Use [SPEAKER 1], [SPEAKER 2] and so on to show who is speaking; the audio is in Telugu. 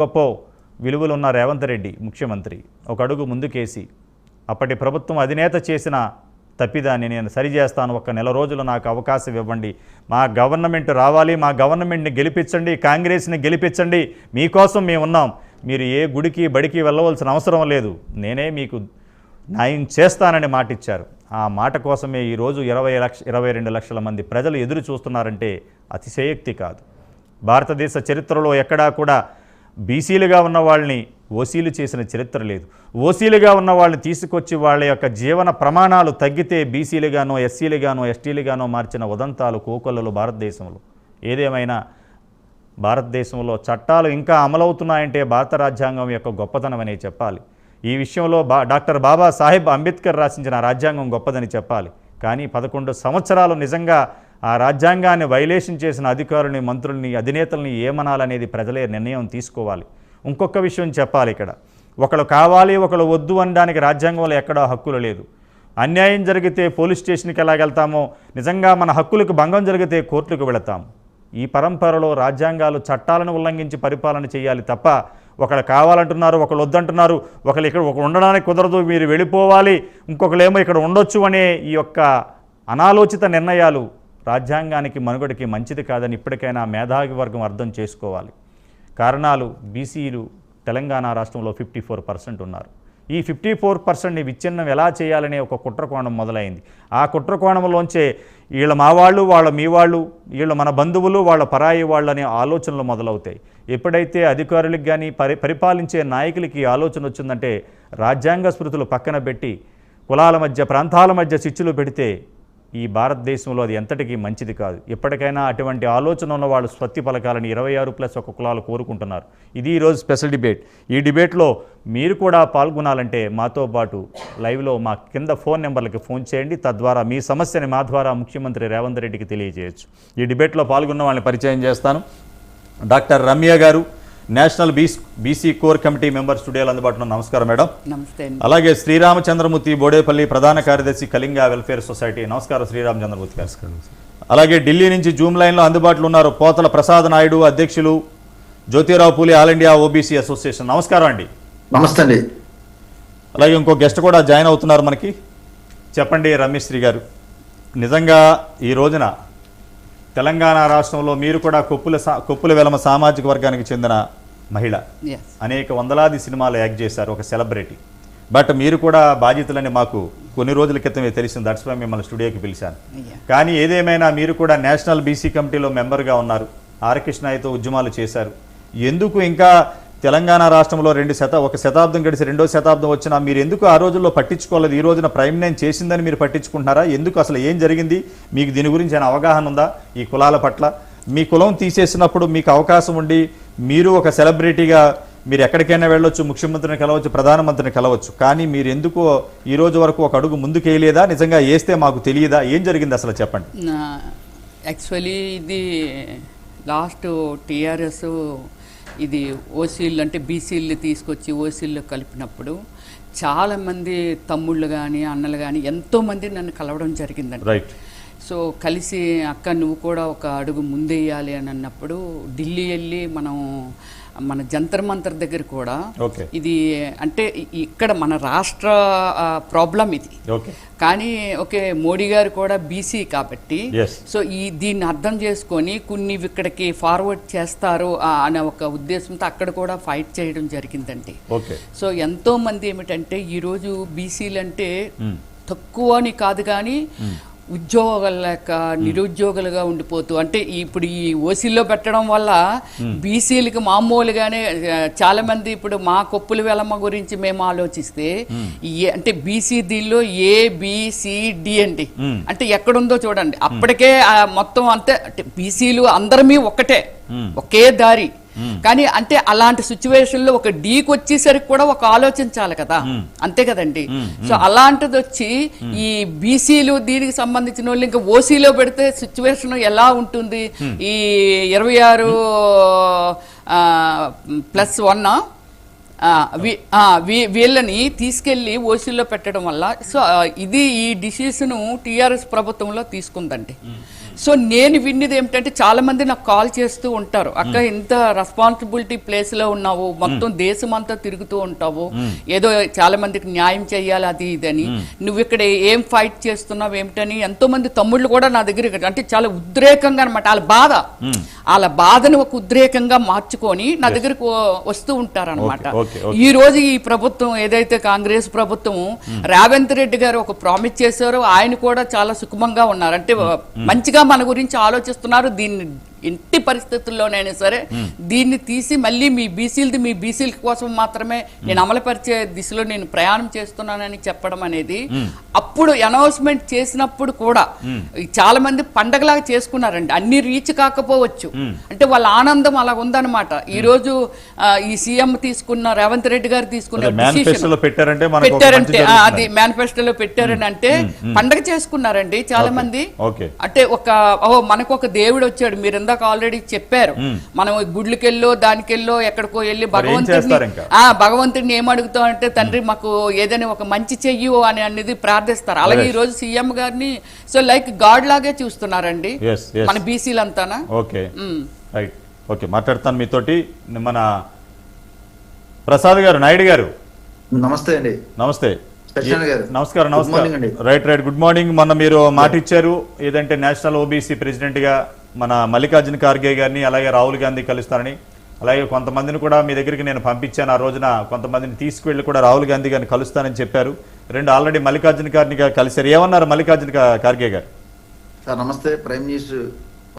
[SPEAKER 1] గొప్ప విలువలున్న రేవంత్ రెడ్డి ముఖ్యమంత్రి. ఒక అడుగు ముందుకేసి అప్పటి ప్రభుత్వం అధినేత చేసిన తప్పిదాన్ని నేను సరిచేస్తాను. ఒక నెల రోజులు నాకు అవకాశం ఇవ్వండి. మా గవర్నమెంట్ రావాలి మా గవర్నమెంట్ని గెలిపించండి కాంగ్రెస్ని గెలిపించండి. మీకోసం మేము ఉన్నాం మీరు ఏ గుడికి బడికి వెళ్ళవలసిన అవసరం లేదు. నేనే మీకు న్యాయం చేస్తానని మాట ఇచ్చారు ఆ మాట కోసమే ఈరోజు ఇరవై లక్ష ఇరవై రెండు లక్షల మంది ప్రజలు ఎదురు చూస్తున్నారంటే అతిశయోక్తి కాదు. భారతదేశ చరిత్రలో ఎక్కడా కూడా బీసీలుగా ఉన్న వాళ్ళని ఓసీలు చేసిన చరిత్ర లేదు. ఓసీలుగా ఉన్న వాళ్ళని తీసుకొచ్చి వాళ్ళ యొక్క జీవన ప్రమాణాలు తగ్గితే బీసీలుగానో ఎస్సీలుగానో ఎస్టీలుగానో మార్చిన ఉదంతాలు కోకొల్లలు భారతదేశంలో. ఏదేమైనా భారతదేశంలో చట్టాలు ఇంకా అమలవుతున్నాయంటే భారత రాజ్యాంగం యొక్క గొప్పతనం అనే చెప్పాలి. ఈ విషయంలో బా డాక్టర్ బాబాసాహెబ్ అంబేద్కర్ రాసించిన రాజ్యాంగం గొప్పదని చెప్పాలి. కానీ పదకొండు సంవత్సరాలు నిజంగా ఆ రాజ్యాంగాన్ని వైలేషన్ చేసిన అధికారుల్ని మంత్రుల్ని అధినేతల్ని ఏమనాలనేది ప్రజలే నిర్ణయం తీసుకోవాలి. ఇంకొక విషయం చెప్పాలి ఇక్కడ. ఒకళ్ళు కావాలి ఒకళ్ళు వద్దు అనడానికి రాజ్యాంగంలో ఎక్కడా హక్కులు లేదు. అన్యాయం జరిగితే పోలీస్ స్టేషన్కి ఎలాగెళ్తామో నిజంగా మన హక్కులకు భంగం జరిగితే కోర్టులకు వెళతాం ఈ పరంపరలో రాజ్యాంగాలు చట్టాలను ఉల్లంఘించి పరిపాలన చేయాలి తప్ప ఒకళ్ళు కావాలంటున్నారు ఒకళ్ళు వద్దంటున్నారు ఒకళ్ళు ఇక్కడ ఒక ఉండడానికి కుదరదు మీరు వెళ్ళిపోవాలి ఇంకొకళ్ళేమో ఇక్కడ ఉండొచ్చు అనే ఈ యొక్క అనాలోచిత నిర్ణయాలు రాజ్యాంగానికి మనుగడికి మంచిది కాదని ఇప్పటికైనా మేధావి వర్గం అర్థం చేసుకోవాలి. కారణాలు బీసీలు తెలంగాణ రాష్ట్రంలో ఫిఫ్టీ ఫోర్ పర్సెంట్ ఉన్నారు. ఈ ఫిఫ్టీ ఫోర్ పర్సెంట్ని విచ్ఛిన్నం ఎలా చేయాలనే ఒక కుట్రకోణం మొదలైంది. ఆ కుట్రకోణంలోంచే వీళ్ళ మా వాళ్ళు వాళ్ళ మీ వాళ్ళు వీళ్ళ మన బంధువులు వాళ్ళ పరాయి వాళ్ళు అనే ఆలోచనలు మొదలవుతాయి. ఎప్పుడైతే అధికారులకు కానీ పరి పరిపాలించే నాయకులకి ఆలోచన వచ్చిందంటే రాజ్యాంగ స్మృతులు పక్కన పెట్టి కులాల మధ్య ప్రాంతాల మధ్య చిచ్చులు పెడితే ఈ భారతదేశంలో అది ఎంతటికీ మంచిది కాదు. ఎప్పటికైనా అటువంటి ఆలోచన ఉన్న వాళ్ళు స్వత్తి పలకాలని ఇరవై ఆరు ప్లస్ ఒక కులాలు కోరుకుంటున్నారు. ఇది ఈరోజు స్పెషల్ డిబేట్. ఈ డిబేట్లో మీరు కూడా పాల్గొనాలంటే మాతో పాటు లైవ్లో మా కింద ఫోన్ నెంబర్లకి ఫోన్ చేయండి. తద్వారా మీ సమస్యని మా ద్వారా ముఖ్యమంత్రి రేవంత్ రెడ్డికి తెలియజేయచ్చు. ఈ డిబేట్లో పాల్గొన్న వాళ్ళని పరిచయం చేస్తాను. డాక్టర్ రమ్య గారు నేషనల్ బీస్ బీసీ కోర్ కమిటీ మెంబర్ స్టూడియోలో అందుబాటులో ఉన్నారు. నమస్కారం మేడం.
[SPEAKER 2] నమస్తే అండి.
[SPEAKER 1] అలాగే శ్రీరామచంద్రమూర్తి బోడేపల్లి ప్రధాన కార్యదర్శి కళింగ వెల్ఫేర్ సొసైటీ. నమస్కారం శ్రీరామచంద్రమూర్తి గారు. అలాగే ఢిల్లీ నుంచి జూమ్ లైన్లో అందుబాటులో ఉన్నారు పోతల ప్రసాద్ నాయుడు అధ్యక్షులు Jyotirao Phule all India OBC association. నమస్కారం అండి.
[SPEAKER 3] నమస్తే అండి.
[SPEAKER 1] అలాగే ఇంకో గెస్ట్ కూడా జాయిన్ అవుతున్నారు మనకి. చెప్పండి రమేష్ శ్రీ గారు. నిజంగా ఈ రోజున తెలంగాణ రాష్ట్రంలో మీరు కూడా కొప్పుల సా కొప్పుల వెలమ సామాజిక వర్గానికి చెందిన మహిళ. అనేక వందలాది సినిమాలు యాక్ట్ చేశారు ఒక సెలబ్రిటీ. బట్ మీరు కూడా బాధ్యతలని మాకు కొన్ని రోజుల క్రితమే తెలిసింది దట్స్ వై మిమ్మల్ని స్టూడియోకి పిలిచాను. కానీ ఏదేమైనా మీరు కూడా నేషనల్ బీసీ కమిటీలో మెంబర్గా ఉన్నారు ఆర్ కృష్ణయ్యతో ఉద్యమాలు చేశారు. ఎందుకు ఇంకా తెలంగాణ రాష్ట్రంలో రెండు శత ఒక శతాబ్దం గడిచి రెండో శతాబ్దం వచ్చినా మీరు ఎందుకు ఆ రోజుల్లో పట్టించుకోలేదు ఈ రోజున ప్రైమ్ నైన్ చేసిందని మీరు పట్టించుకుంటున్నారా? ఎందుకు అసలు ఏం జరిగింది? మీకు దీని గురించి ఏమైనా అవగాహన ఉందా? ఈ కులాల పట్ల మీ కులం తీసేసినప్పుడు మీకు అవకాశం ఉండి మీరు ఒక సెలబ్రిటీగా మీరు ఎక్కడికైనా వెళ్ళొచ్చు ముఖ్యమంత్రిని కలవచ్చు ప్రధానమంత్రిని కలవచ్చు. కానీ మీరు ఎందుకు ఈ రోజు వరకు ఒక అడుగు ముందుకు వేయలేదా? నిజంగా వేస్తే మాకు తెలియదా? ఏం జరిగింది అసలు చెప్పండి.
[SPEAKER 2] యాక్చువల్లీ ఇది లాస్ట్ టీఆర్ఎస్ ఇది ఓసీలు అంటే బీసీలు తీసుకొచ్చి ఓసీల్లో కలిపినప్పుడు చాలామంది తమ్ముళ్ళు కానీ అన్నలు కానీ ఎంతోమంది నన్ను కలవడం జరిగిందండి.
[SPEAKER 1] రైట్
[SPEAKER 2] సో కలిసి అక్క నువ్వు కూడా ఒక అడుగు ముందేయాలి అని అన్నప్పుడు ఢిల్లీ వెళ్ళి మనం మన జంతర్ మంతర్ దగ్గర కూడా ఇది అంటే ఇక్కడ మన రాష్ట్ర ప్రాబ్లం ఇది. కానీ ఓకే మోడీ గారు కూడా బీసీ కాబట్టి సో ఈ దీన్ని అర్థం చేసుకొని కొన్ని ఇక్కడికి ఫార్వర్డ్ చేస్తారు అనే ఒక ఉద్దేశంతో అక్కడ కూడా ఫైట్ చేయడం జరిగిందండి. సో ఎంతో మంది ఏమిటంటే ఈరోజు బీసీలు అంటే. తక్కువ అని కాదు కానీ ఉద్యోగాలు లేక నిరుద్యోగులుగా ఉండిపోతూ అంటే ఇప్పుడు ఈ ఓసీలో పెట్టడం వల్ల బీసీలకి మామూలుగానే చాలా మంది ఇప్పుడు మా కొప్పుల వెలమ్మ గురించి మేము ఆలోచిస్తే అంటే బీసీ దీనిలో ఏ బిసి డి అండి. అంటే ఎక్కడుందో చూడండి. అప్పటికే మొత్తం అంతే అంటే బీసీలు అందరమీ ఒక్కటే.
[SPEAKER 1] మ్మ్.
[SPEAKER 2] ఒకే దారి. కానీ అంటే అలాంటి సిచ్యువేషన్లో ఒక డీకి వచ్చేసరికి కూడా ఒక ఆలోచించాలి కదా. అంతే కదండి. సో అలాంటిది వచ్చి ఈ బీసీలు దీనికి సంబంధించిన వాళ్ళు ఇంకా ఓసీలో పెడితే సిచ్యువేషన్ ఎలా ఉంటుంది? ఈ ఇరవై ఆరు ప్లస్ వన్ వీళ్ళని తీసుకెళ్ళి ఓసీలో పెట్టడం వల్ల సో ఇది ఈ డిసిషను టీఆర్ఎస్ ప్రభుత్వంలో తీసుకుందండి. సో నేను విన్నది ఏమిటంటే చాలా మంది నాకు కాల్ చేస్తూ ఉంటారు. అక్క ఇంత రెస్పాన్సిబిలిటీ ప్లేస్లో ఉన్నావు మొత్తం దేశం అంతా తిరుగుతూ ఉంటావు. ఏదో చాలా మందికి న్యాయం చేయాలి అది ఇదని నువ్వు ఇక్కడ ఏం ఫైట్ చేస్తున్నావు ఏమిటని ఎంతో మంది తమ్ముళ్ళు కూడా నా దగ్గర అంటే చాలా ఉద్రేకంగా అనమాట వాళ్ళ బాధ. వాళ్ళ బాధను ఒక ఉద్రేకంగా మార్చుకొని నా దగ్గరకు వస్తూ ఉంటారు అనమాట
[SPEAKER 1] ఓకే, ఓకే.
[SPEAKER 2] ఈ రోజు ఈ ప్రభుత్వం ఏదైతే కాంగ్రెస్ ప్రభుత్వం రేవంత్ రెడ్డి గారు ఒక ప్రామిస్ చేశారో ఆయన కూడా చాలా సుఖమంగా ఉన్నారు. అంటే మంచిగా మన గురించి ఆలోచిస్తున్నారు. దీన్ని ఎట్టి పరిస్థితుల్లోనైనా సరే దీన్ని తీసి మళ్ళీ మీ బీసీలది మీ బీసీల కోసం మాత్రమే నేను అమలుపరిచే దిశలో నేను ప్రయాణం చేస్తున్నానని చెప్పడం అనేది అప్పుడు అనౌన్స్మెంట్ చేసినప్పుడు కూడా చాలా మంది పండగలాగా చేసుకున్నారండి. అన్ని రీచ్ కాకపోవచ్చు. అంటే వాళ్ళ ఆనందం అలా ఉందన్నమాట. ఈ రోజు ఈ సీఎం తీసుకున్న రేవంత్ రెడ్డి గారు తీసుకున్న
[SPEAKER 1] పెట్టారంటే.
[SPEAKER 2] అది మేనిఫెస్టోలో పెట్టారని అంటే పండగ చేసుకున్నారండి చాలా మంది అంటే ఒక ఓ మనకు ఒక దేవుడు వచ్చాడు. మీరు ఇందాక ఆల్రెడీ చెప్పారు. మనం గుడ్లకెళ్ళో దానికెళ్ళో ఎక్కడికో వెళ్ళి? భగవంతుడిని ఆ భగవంతుడిని ఏం అడుగుతాం అంటే తండ్రి మాకు ఏదైనా ఒక మంచి చెయ్యు అని అనేది ప్రార్థిస్తారు. అలాగే ఈ రోజు సీఎం గారిని సో లైక్ గాడ్ లాగే చూస్తున్నారండి. మన బీసీలంతానా?
[SPEAKER 1] ఓకే రైట్ ఓకే మాట్లాడతాను మీతోటి. మన ప్రసాద్ గారు నాయుడు గారు.
[SPEAKER 3] నమస్తే అండి.
[SPEAKER 1] నమస్తే. నమస్కారం. నమస్కారం. రైట్ రైట్ గుడ్ మార్నింగ్ మొన్న మీరు మాట ఇచ్చారు. ఏదంటే నేషనల్ ఓబీసీ ప్రెసిడెంట్గా మన మల్లికార్జున ఖార్గే గారిని అలాగే రాహుల్ గాంధీ కలుస్తారని అలాగే కొంతమందిని కూడా మీ దగ్గరికి నేను పంపించాను ఆ రోజున కొంతమందిని తీసుకువెళ్ళి కూడా రాహుల్ గాంధీ గారిని కలుస్తానని చెప్పారు. రెండు ఆల్రెడీ మల్లికార్జున ఖార్గే కలిశారు. ఏమన్నారు మల్లికార్జున ఖార్గే గారు?
[SPEAKER 3] సార్ నమస్తే. Prime news